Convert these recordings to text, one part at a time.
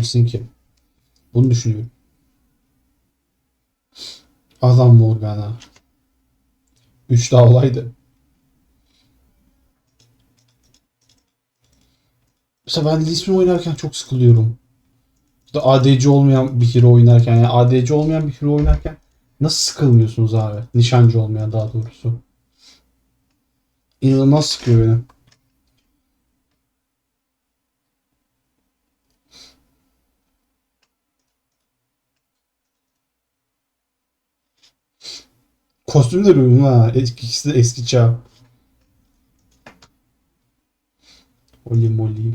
yapabilirsin ki? Bunu düşünüyorum. Adam Morgana. 3 daha olaydı. Mesela ben Sin oynarken çok sıkılıyorum. İşte ADC olmayan bir hero oynarken yani ADC olmayan bir hero oynarken nasıl sıkılmıyorsunuz abi? Nişancı olmayan daha doğrusu. İnanılmaz sıkıyor beni. Kostüm de uyumlu ha. İkisi de eski çağ. Oli Molly.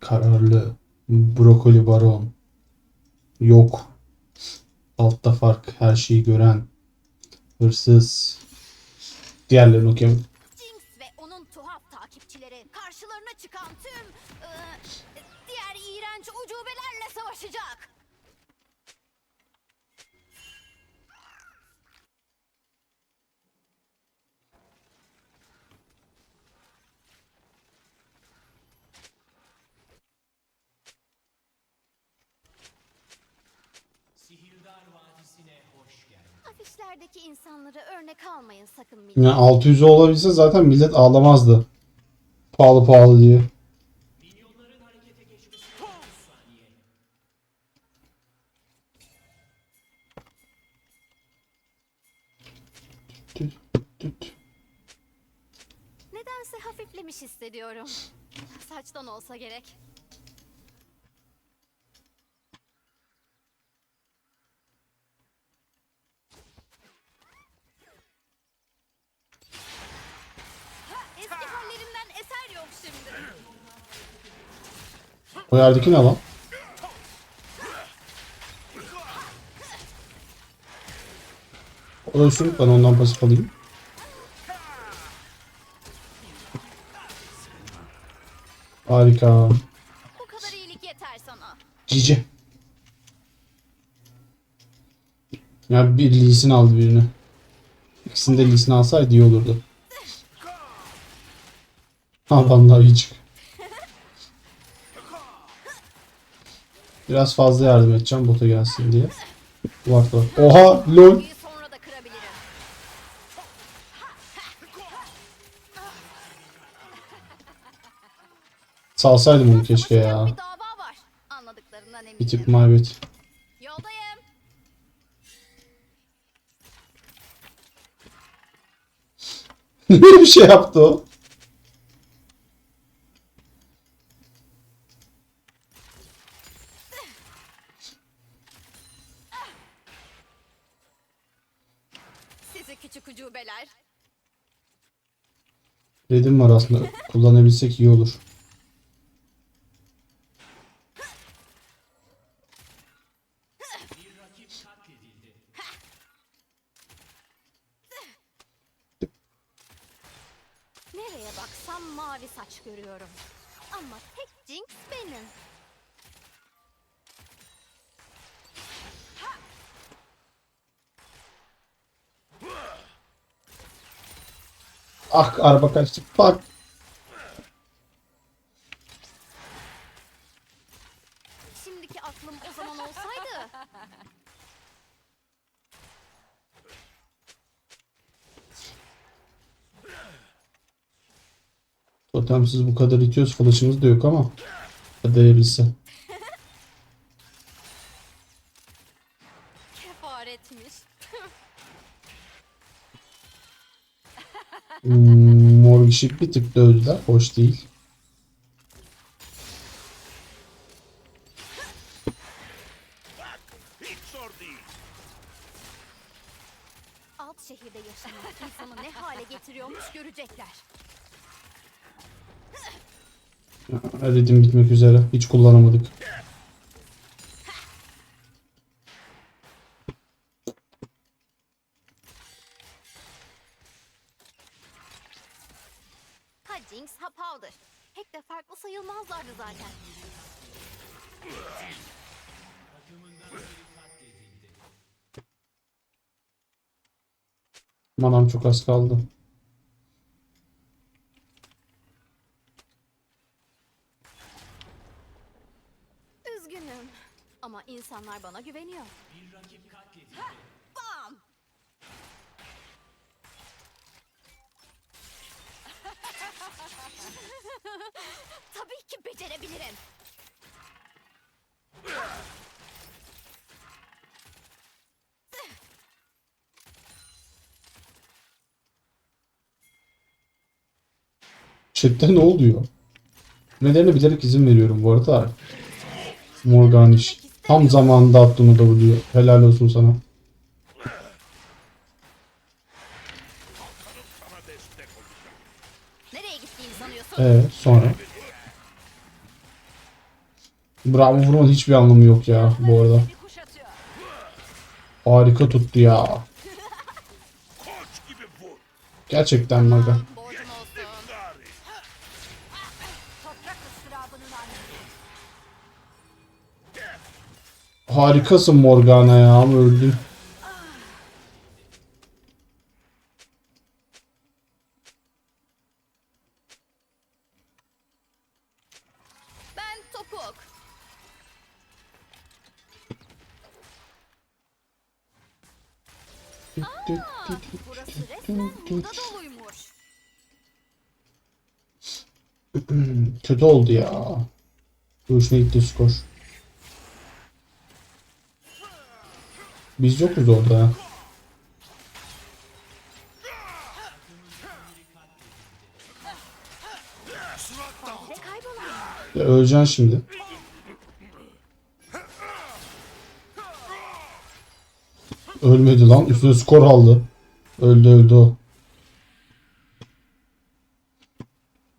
Kararlı. Brokoli Baron. Yok. Altta fark. Her şeyi gören. Hırsız. Diğerlerini karşılarına çıkan tüm e, diğer iğrenç ucubelerle savaşacak. Afişlerdeki insanları örnek almayın sakın millet. Yani 600 olabilse zaten millet ağlamazdı. Pahalı pahalı diye. Nedense hafiflemiş hissediyorum. Saçtan olsa gerek. Ha, Eski hallerimden eser yok şimdi. O yerdeki ne lan? O da üstün ben ondan pasif alayım. Harika. Bu kadar iyilik yeter sana. Cici. Ya bir Lee Sin aldı birini. İkisini de Lee Sin alsaydı iyi olurdu. Ha vallahi iyi çık. Biraz fazla yardım edeceğim bota gelsin diye. Var var. Oha lol. Salsaydım onu keşke ya. Tık maybet. Yoldayım. Böyle bir şey yaptı o. Sizi küçük ucubeler. Dedim var aslında kullanabilsek iyi olur. Nereye baksam mavi saç görüyorum. Ama tek Jinx benim. Ah araba kaçtı. Fuck. Şimdiki aklım o zaman olsaydı. Totemsiz bu kadar itiyoruz. Flash'ımız da yok ama. Hadi Kişi bir tık dövdüler. Hoş değil. Alt şehirde yaşamak insanı ne hale getiriyormuş görecekler. Redim bitmek üzere. Hiç kullanamadık. Çok az kaldı. Ama insanlar bana güveniyor. Bir rakip katledildi. Tabii ki becerebilirim. Chat'te ne oluyor? Nelerine bilerek izin veriyorum bu arada. Morganish. Tam zamanında attığını W. Helal olsun sana. Ee, sonra. Bravo vurmanın hiçbir anlamı yok ya bu arada. Harika tuttu ya. Gerçekten maga. Harikasın Morgana ya ama öldün. Ben topuk. Burası resmen muda doluymuş. Kötü oldu ya. Görüşme gitti skor. Biz yokuz orada. ya. Öleceksin şimdi. Ölmedi lan. Üstüne skor aldı. Öldü öldü o.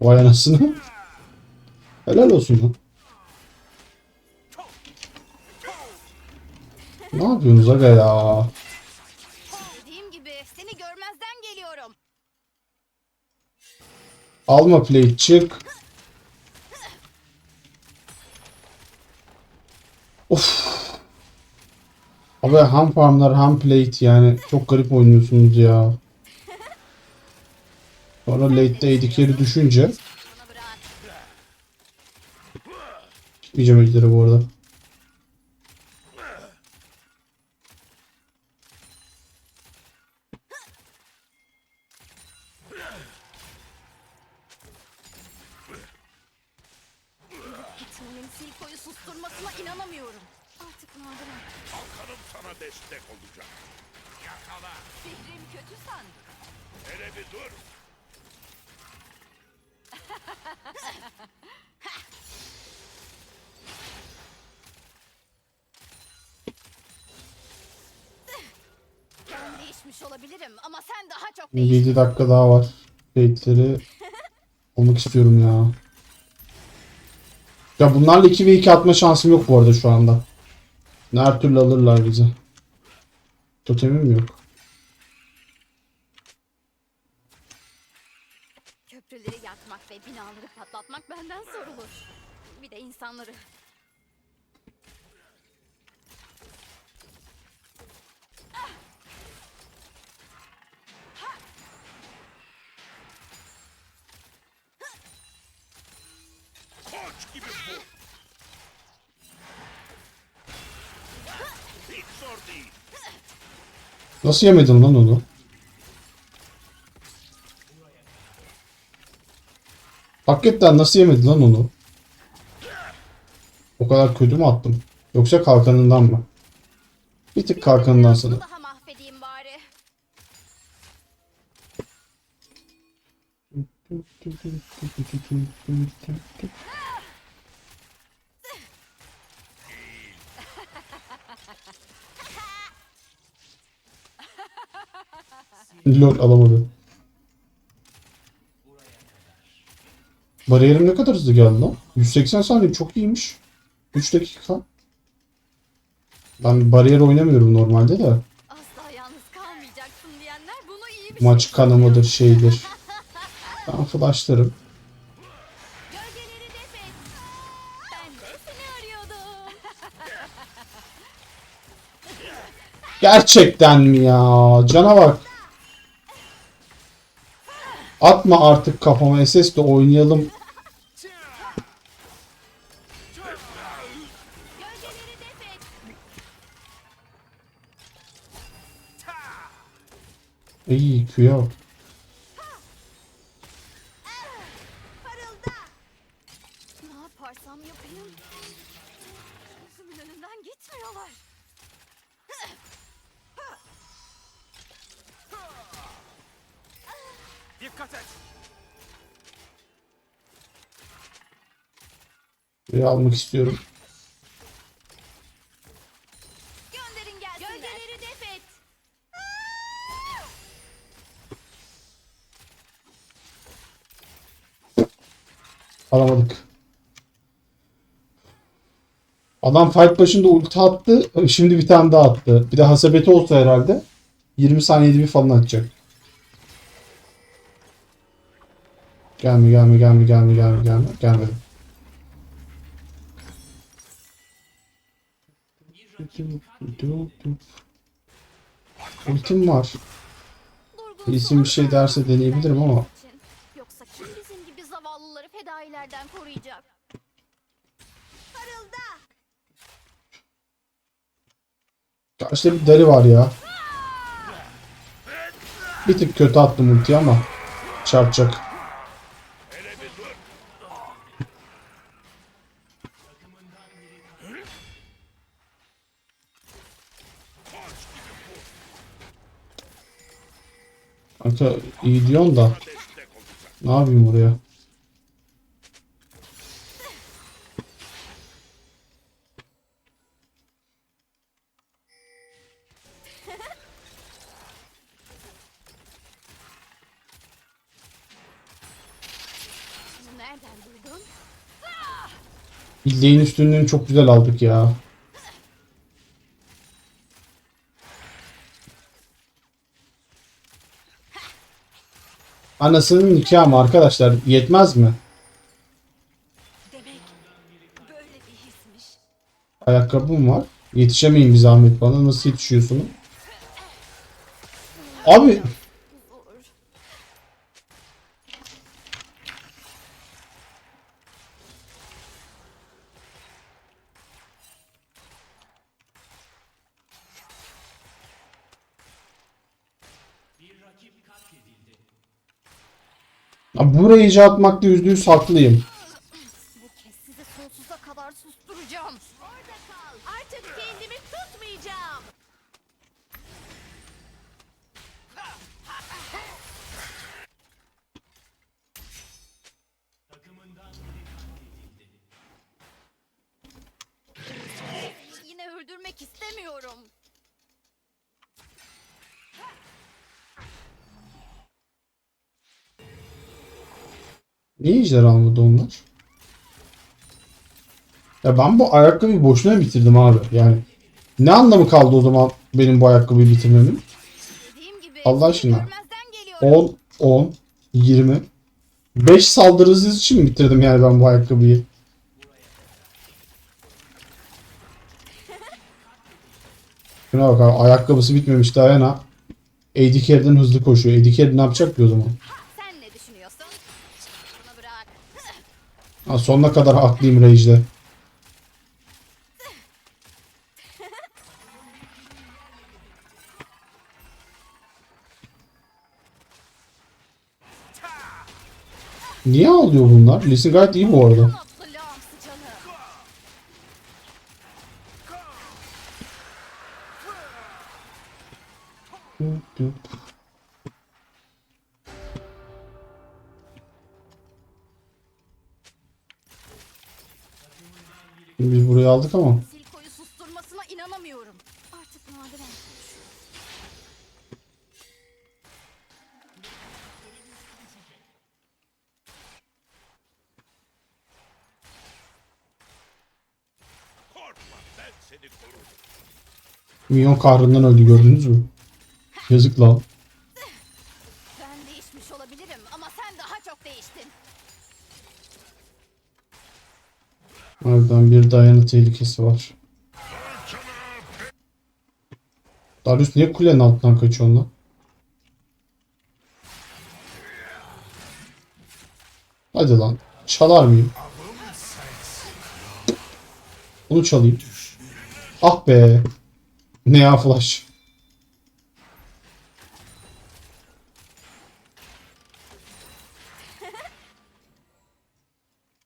Vay anasını. Helal olsun lan. Ne yapıyorsunuz aga ya? Dediğim gibi seni görmezden geliyorum. Alma plate çık. Of. Abi hem farmlar hem plate yani çok garip oynuyorsunuz ya. Sonra late'de carry düşünce gitmeyeceğim ejderha bu arada. Sana destek olacak. Yakala. Sihrim kötü sandım. Hele bir dur. Ben değişmiş olabilirim ama sen daha çok değiştin. 7 dakika daha var. Plate'leri almak istiyorum ya. Ya bunlarla 2 ve 2 atma şansım yok bu arada şu anda. Her türlü alırlar bizi. Totemim yok. Köprüleri yakmak ve binaları patlatmak benden sorulur. Bir de insanları. Nasıl yemedin lan onu? Hakikaten nasıl yemedin lan onu? O kadar kötü mü attım? Yoksa kalkanından mı? Bir tık kalkanından sana. Lord alamadı. Bariyerim ne kadar hızlı geldi lan? 180 saniye çok iyiymiş. 3 dakika. Ben bariyer oynamıyorum normalde de. Asla yalnız kalmayacaksın diyenler bunu iyi bir Maç şey kanamadır şeydir. Ben flashlarım. Gölgeleri def et. Ben de seni arıyordum. Gerçekten mi ya? Cana bak. Atma artık kafama SS de oynayalım. İyi Q'ya. Dikkat et. Q'yu almak istiyorum. Gönderin gelsinler. Gölgeleri def et. Alamadık. Adam fight başında ulti attı. Şimdi bir tane daha attı. Bir de hasabeti olsa herhalde 20 saniyede bir falan atacak. Gelme gelme gelme gelme gelme gelme. Gelmedi. Ultim var. İsim bir şey derse deneyebilirim ama. Yoksa kim bizim gibi zavallıları fedailerden koruyacak? Parılda. Karşıda bir deri var ya. Bir tık kötü attım ultiyi ama çarpacak. Kanka iyi diyorsun da ne yapayım buraya? Bildiğin üstünlüğünü çok güzel aldık ya. Anasının nikahı mı arkadaşlar? Yetmez mi? Demek böyle bir hismiş. Ayakkabım var. Yetişemeyin bir zahmet bana. Nasıl yetişiyorsun? Abi Zor. ya burayı icat atmakta yüzde yüz haklıyım. Yine öldürmek istemiyorum. Niye ejder almadı onlar? Ya ben bu ayakkabıyı boşuna bitirdim abi. Yani ne anlamı kaldı o zaman benim bu ayakkabıyı bitirmemin? Allah aşkına. görmezden geliyorum. 10, 10, 20. 5 saldırı hızı için bitirdim yani ben bu ayakkabıyı. Şuna bak abi ayakkabısı bitmemiş Diana. AD Carry'den hızlı koşuyor. AD Carry ne yapacak ki o zaman? Sen ne düşünüyorsun? Bana bırak. Ha, sonuna kadar haklıyım Rage'de. Niye ağlıyor bunlar? Lee Sin gayet iyi bu arada. Aldık ama. Silko'yu susturmasına inanamıyorum. Artık nadiren. Minyon kahrından öldü gördünüz mü? Yazık lan. Harbiden bir Diana tehlikesi var. Darius niye kulenin altından kaçıyor lan? Hadi lan. Çalar mıyım? Onu çalayım. Ah be. Ne ya flash.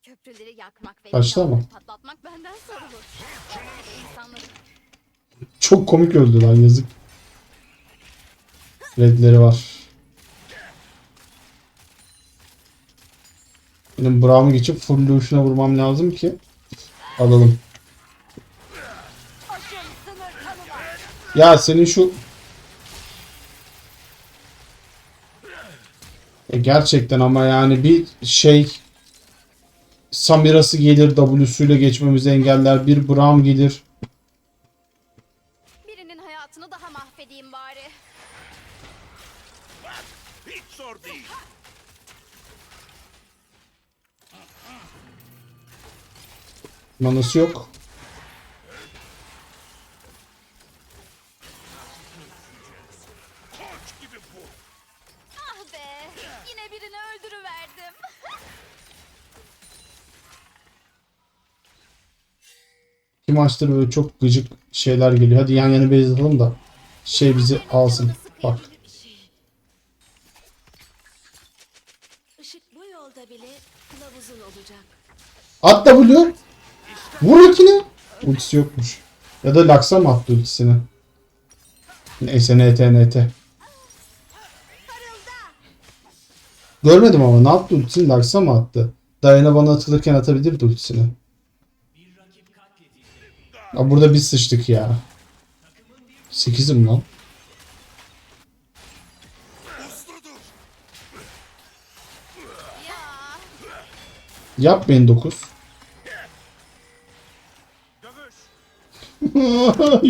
Köprüleri yakmak ve Başla binaları mı? patlatmak benden sorulur. İnsanları Çok komik öldü lan yazık. Redleri var. Benim Braum'u geçip full Lucian'a vurmam lazım ki alalım. aşın sınır tanımaz. Ya senin şu E gerçekten ama yani bir şey Samira'sı gelir W'suyla geçmemizi engeller. Bir Braum gelir. Birinin hayatını daha mahvedeyim bari. Hiç zor değil. Manası yok. İki maçtır böyle çok gıcık şeyler geliyor. Hadi yan yana base atalım da şey bizi alsın. Bak. At W. Vur ikini. Ultisi yokmuş. Ya da Laksa mı attı ultisini? Neyse NT NT. Görmedim ama ne yaptı ultisini? Laksa mı attı? Diana bana atılırken atabilirdi ultisini. Ya burada biz sıçtık ya. 8'im lan. Yapmayın 9. Dövüş.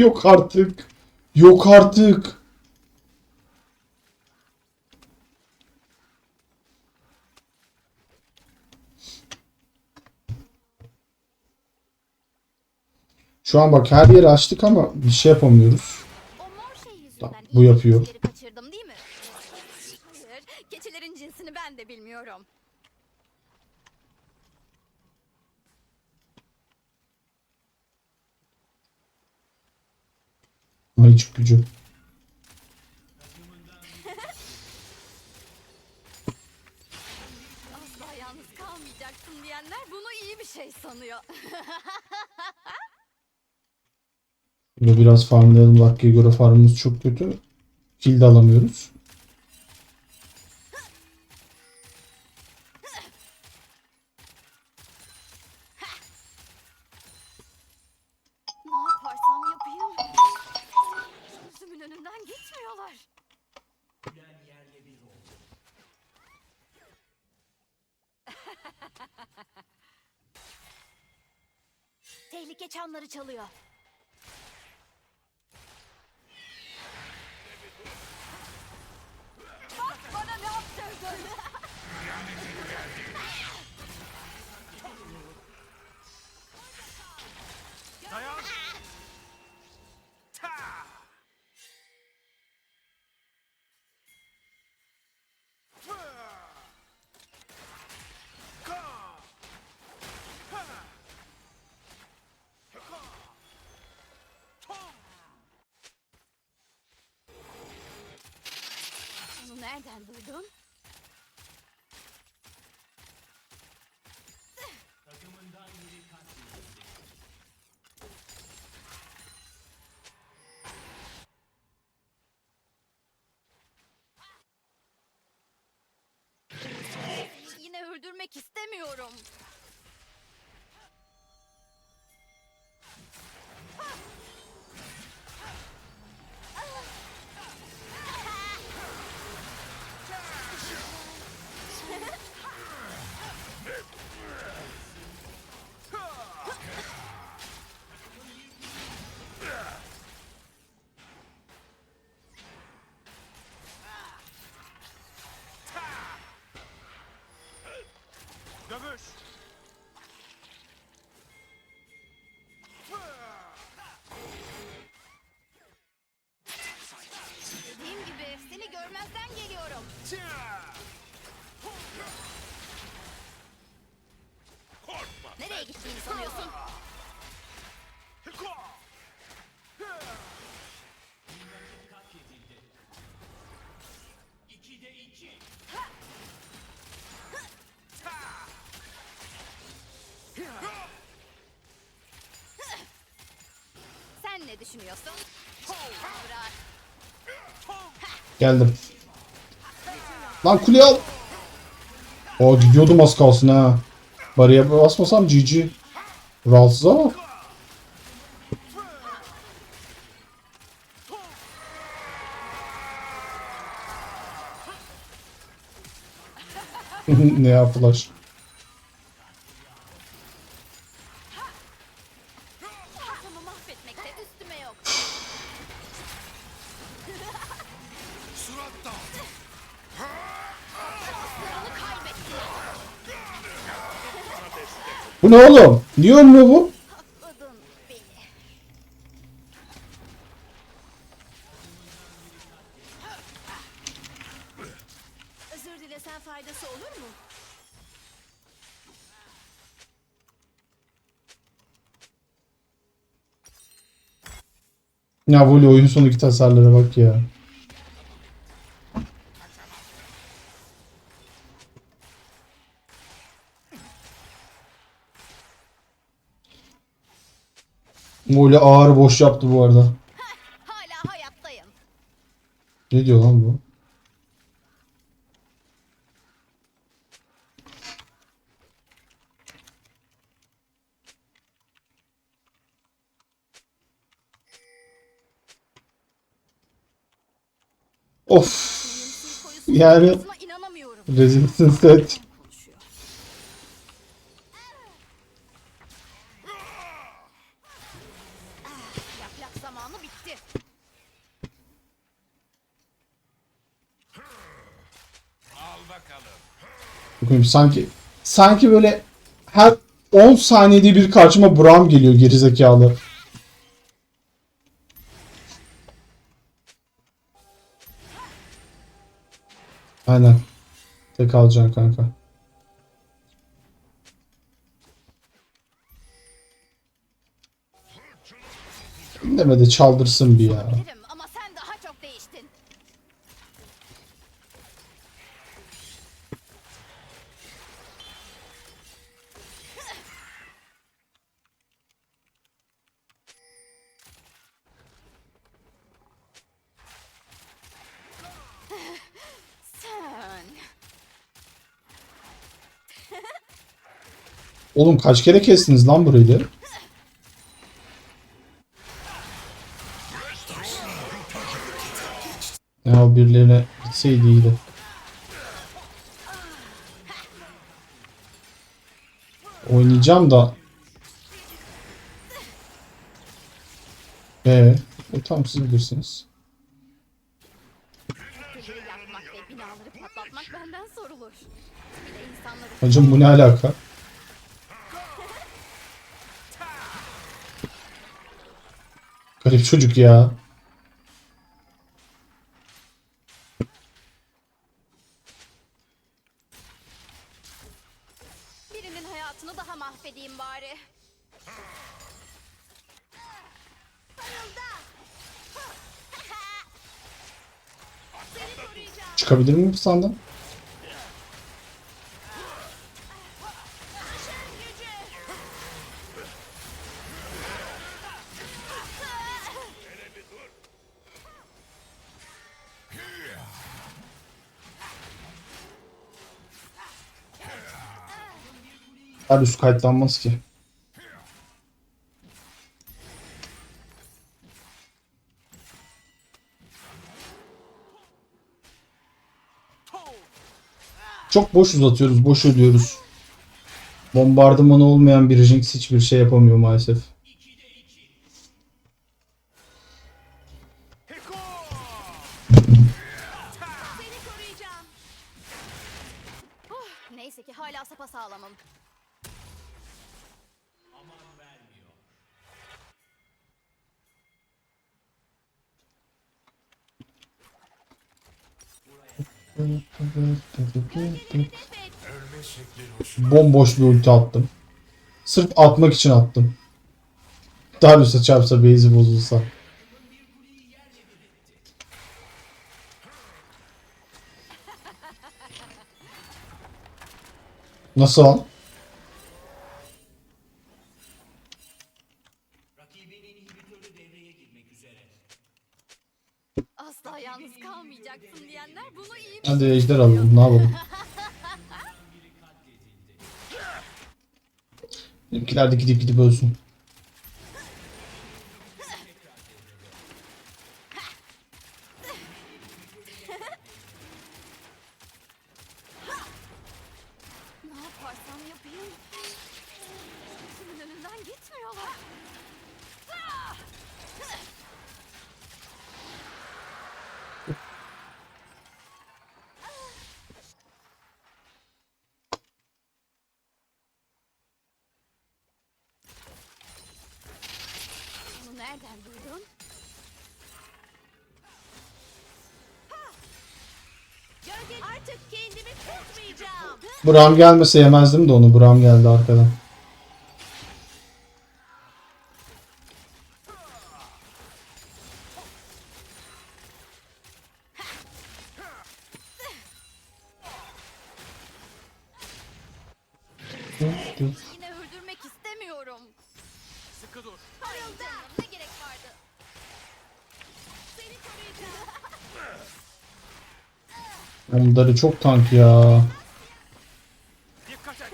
Yok artık. Yok artık. Şu an bak her yeri açtık ama bir şey yapamıyoruz. o mor şey yüzünden Tamam, bu iyi yapıyor. keçileri kaçırdım değil mi? Hayır, keçilerin cinsini ben de bilmiyorum. Ama hiç gücü. Asla yalnız kalmayacaksın diyenler bunu iyi bir şey sanıyor. Burada biraz farmlayalım. Dakikaya göre farmımız çok kötü. Kill de alamıyoruz. Tehlike çanları çalıyor. Bak bana ne yaptırdın. Dayan. Ta. Fı. Ka. Ha. Ka. Tom. Bunu nereden duydun? Yine öldürmek istemiyorum. Nereye gittiğini sanıyorsun? Sen ne düşünüyorsun? Geldim. Lan kuleyi al. O gidiyordum az kalsın ha. Bariye basmasam GG. Rahatsız ama. ne ya Bu ne oğlum? Niye ölmüyor bu? Özür dilesen faydası olur mu? Ya böyle oyun sonu git hasarlara bak ya. Böyle ağır boş yaptı bu arada. Hala hayattayım. Ne diyor lan bu? Of. Yani-. Rezilsin set. Bakayım sanki sanki böyle her 10 saniyede bir karşıma Braum geliyor gerizekalı. Aynen. Tek alacaksın kanka. Deme de çaldırsın bir ya. Bilirim ama sen daha çok değiştin. Sen. Oğlum kaç kere kestiniz lan burayı? Ya birilerine gitseydi iyiydi. Oynayacağım da. Ee, e, tamam siz bilirsiniz. Hacım bu ne alaka? Garip çocuk ya. Birinin hayatını daha mahvedeyim bari. Çıkabilir miyim sandım? Her üst kayıtlanmaz ki. Çok boş uzatıyoruz, boş ölüyoruz. Bombardımanı olmayan bir Jinx hiçbir şey yapamıyor maalesef. Bomboş bir ulti attım. Sırf atmak için attım. Darius'a çarpsa, base'i bozulsa. Nasıl? Asla yalnız kalmayacaksın diyenler bunu iyi Ben de ejder alalım ne yapalım. Benimkiler de gidip gidip ölsün. Ne yaparsam yapayım. Gözümün önünden gitmiyorlar. Bunu nereden duydun? Artık kendimi tutmayacağım. Bram gelmese yemezdim de onu. Bram geldi arkadan. Onları çok tank ya. Dikkat et.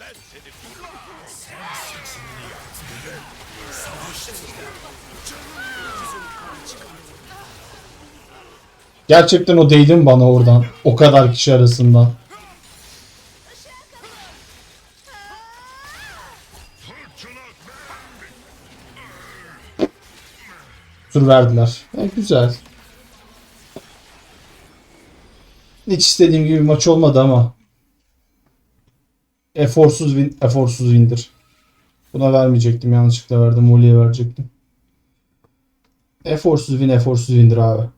Ben de seni Gerçekten o değdi mi bana oradan? O kadar kişi arasından. Tur verdiler. E, güzel. Hiç istediğim gibi bir maç olmadı ama. Eforsuz win, eforsuz windir. Buna vermeyecektim. Yanlışlıkla verdim. Molly'e verecektim. Eforsuz win, eforsuz windir abi.